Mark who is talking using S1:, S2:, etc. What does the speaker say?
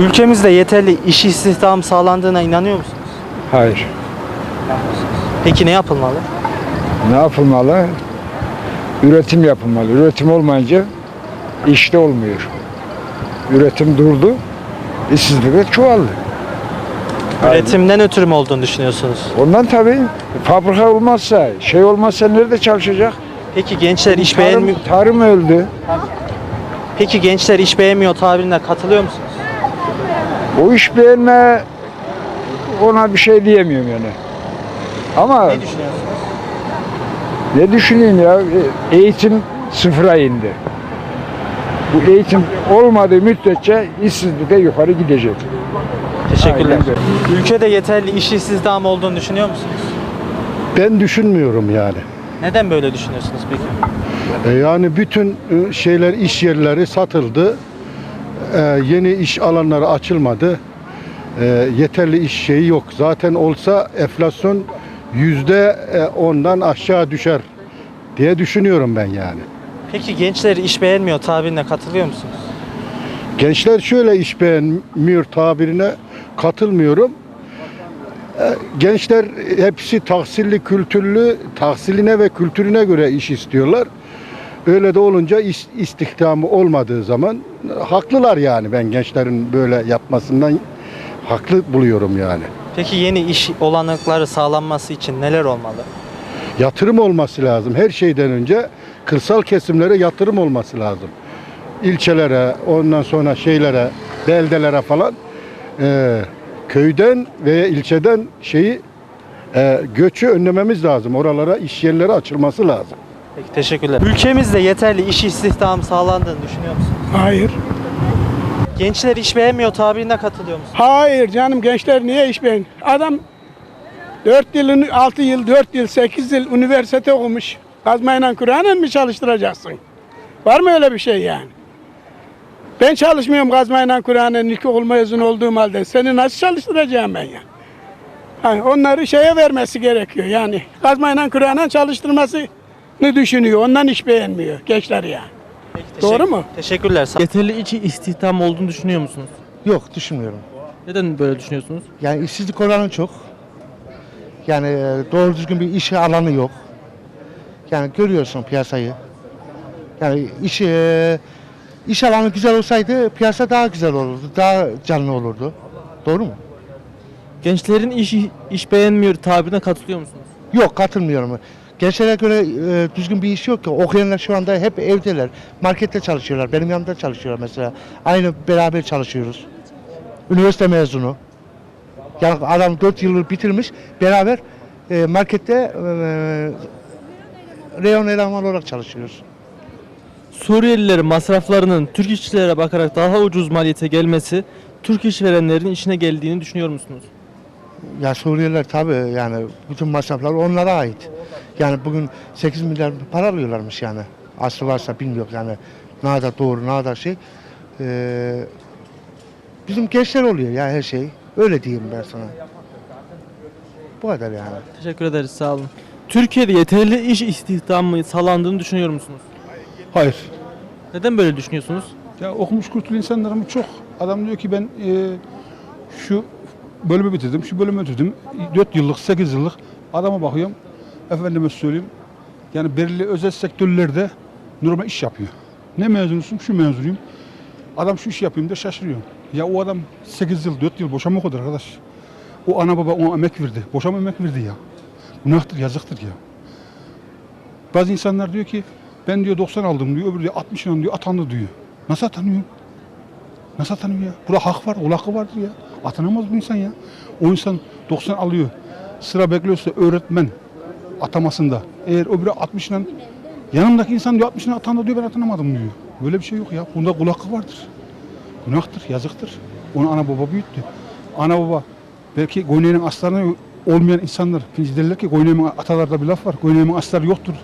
S1: Ülkemizde yeterli iş istihdam sağlandığına inanıyor musunuz?
S2: Hayır.
S1: Peki ne yapılmalı?
S2: Ne yapılmalı? Üretim yapılmalı. Üretim olmayınca işte olmuyor. Üretim durdu. işsizlik de çoğaldı.
S1: Üretimden ötürü mü olduğunu düşünüyorsunuz?
S2: Ondan tabii fabrika olmazsa, şey olmazsa nerede çalışacak?
S1: Peki gençler iş
S2: tarım,
S1: beğenmiyor.
S2: tarım öldü.
S1: Peki gençler iş beğenmiyor tabirine katılıyor musunuz?
S2: O iş beğenme ona bir şey diyemiyorum yani. Ama
S1: Ne düşünüyorsunuz?
S2: ne düşüneyim ya? Eğitim sıfıra indi. Bu eğitim olmadığı müddetçe işsizlik de yukarı gidecek.
S1: Teşekkürler.
S2: Aynen.
S1: Ülkede yeterli iş istihdamı olduğunu düşünüyor musunuz?
S3: Ben düşünmüyorum yani.
S1: Neden böyle düşünüyorsunuz peki?
S3: E, Yani bütün e, şeyler, iş yerleri satıldı. E, Yeni iş alanları açılmadı. E, Yeterli iş şeyi yok. Zaten olsa enflasyon yüzde e, ondan aşağı düşer diye düşünüyorum ben yani.
S1: Peki gençler iş beğenmiyor tabirine katılıyor musunuz?
S3: Gençler şöyle iş beğenmiyor tabirine katılmıyorum. E, Gençler hepsi tahsilli, kültürlü, tahsiline ve kültürüne göre iş istiyorlar. Öyle de olunca iş istihdamı olmadığı zaman e, haklılar yani ben gençlerin böyle yapmasından haklı buluyorum yani.
S1: Peki yeni iş olanakları sağlanması için neler olmalı?
S3: Yatırım olması lazım. Her şeyden önce kırsal kesimlere yatırım olması lazım. İlçelere, ondan sonra şeylere, beldelere falan e, köyden veya ilçeden şeyi e, göçü önlememiz lazım. Oralara iş yerleri açılması lazım.
S1: Peki teşekkürler. Ülkemizde yeterli iş istihdamı sağlandığını düşünüyor musunuz?
S4: Hayır.
S1: Gençler iş beğenmiyor tabirine katılıyor musunuz?
S4: Hayır canım gençler niye iş beğen? Adam 4 yıl, 6 yıl, 4 yıl, 8 yıl üniversite okumuş. Kazmayla Kur'an'ın mı çalıştıracaksın? Var mı öyle bir şey yani? Ben çalışmıyorum kazmayla Kur'an'ın ilkokul mezun olduğum halde. Seni nasıl çalıştıracağım ben ya? Ha, onları şeye vermesi gerekiyor yani. Kazmayla Kur'an'ın çalıştırmasını düşünüyor. Ondan iş beğenmiyor gençler ya.
S1: Peki,
S4: Doğru mu?
S1: Teşekkürler. Sağ-
S5: Yeterli iç istihdam olduğunu düşünüyor musunuz?
S6: Yok düşünmüyorum.
S5: Neden böyle düşünüyorsunuz?
S6: Yani işsizlik oranı çok. Yani e, doğru düzgün bir iş alanı yok. Yani görüyorsun piyasayı. Yani iş e, iş alanı güzel olsaydı piyasa daha güzel olurdu, daha canlı olurdu. Doğru mu?
S5: Gençlerin iş iş beğenmiyor tabirine katılıyor musunuz?
S6: Yok katılmıyorum. Gençlere göre e, düzgün bir iş yok ki. Okuyanlar şu anda hep evdeler. Markette çalışıyorlar. Benim yanımda çalışıyorlar mesela. Aynı beraber çalışıyoruz. Üniversite mezunu. Yani adam 4 yıldır bitirmiş. Beraber e, markette e, reyon eleman olarak çalışıyoruz.
S5: Suriyelilerin masraflarının Türk işçilere bakarak daha ucuz maliyete gelmesi Türk işverenlerin işine geldiğini düşünüyor musunuz?
S6: Ya Suriyeliler tabii yani bütün masraflar onlara ait. Yani bugün 8 milyar para alıyorlarmış yani. Aslı varsa bilmiyorum yani. Ne kadar doğru, ne kadar şey. Ee, bizim gençler oluyor ya her şey. Öyle diyeyim ben sana. Bu kadar yani.
S5: Teşekkür ederiz sağ olun. Türkiye'de yeterli iş istihdamı sağlandığını düşünüyor musunuz?
S7: Hayır.
S5: Neden böyle düşünüyorsunuz?
S7: Ya okumuş kurtul insanlarımız çok. Adam diyor ki ben e, şu bölümü bitirdim, şu bölümü bitirdim. 4 yıllık, 8 yıllık adama bakıyorum. Efendime söyleyeyim. Yani belirli özel sektörlerde normal iş yapıyor. Ne mezunusun? Şu mezunuyum. Adam şu işi yapayım da şaşırıyorum. Ya o adam 8 yıl, 4 yıl boşama okudu arkadaş. O ana baba ona emek verdi. Boşama emek verdi ya. Günahtır, yazıktır ya. Bazı insanlar diyor ki ben diyor 90 aldım diyor, öbürü diyor 60 aldım diyor, atandı diyor. Nasıl atanıyor? Nasıl atanıyor ya? Burada hak var, o hakkı vardır ya. Atanamaz bu insan ya. O insan 90 alıyor. Sıra bekliyorsa öğretmen atamasında. Eğer öbürü 60 ile yanımdaki insan diyor 60 ile atandı diyor ben atanamadım diyor. Böyle bir şey yok ya. Bunda kul hakkı vardır. Günahtır, yazıktır. Onu ana baba büyüttü. Ana baba belki Goyne'nin aslarına olmayan insanlar. Derler ki Goyne'nin atalarda bir laf var. Goyne'nin asları yoktur.